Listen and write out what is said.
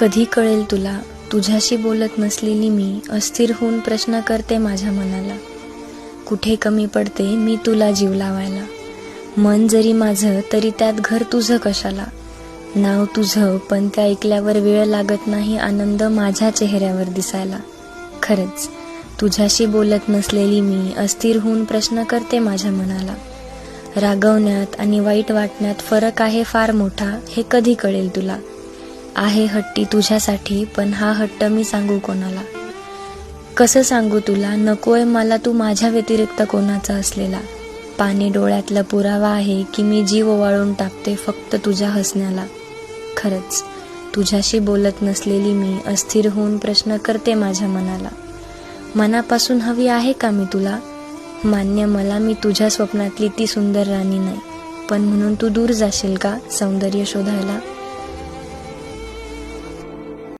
कधी कळेल तुला तुझ्याशी बोलत नसलेली मी अस्थिर होऊन प्रश्न करते माझ्या मनाला. कुठे कमी पडते मी तुला जीव लावायला? मन जरी माझं तरी त्यात घर तुझं कशाला? नाव तुझं पण ते ऐकल्यावर वेळ लागत नाही आनंद माझ्या चेहऱ्यावर दिसायला. खरंच तुझ्याशी बोलत नसलेली मी अस्थिर होऊन प्रश्न करते माझ्या मनाला. रागवण्यात आणि वाईट वाटण्यात फरक आहे फार मोठा हे कधी कळेल तुला? आहे हट्टी तुझ्यासाठी पण हा हट्ट मी सांगू कोणाला? कसं सांगू तुला? नकोय मला तू माझ्या व्यतिरिक्त कोणाचा असलेला. पाणी डोळ्यातला पुरावा आहे की मी जीव ओवाळून टाकते फक्त तुझ्या हसण्याला. खरंच तुझ्याशी बोलत नसलेली मी अस्थिर होऊन प्रश्न करते माझ्या मनाला. मनापासून हवी आहे का मी तुला? मान्य मला मी तुझ्या स्वप्नातली ती सुंदर राणी नाही. पण म्हणून तू दूर जाशील का सौंदर्य शोधायला?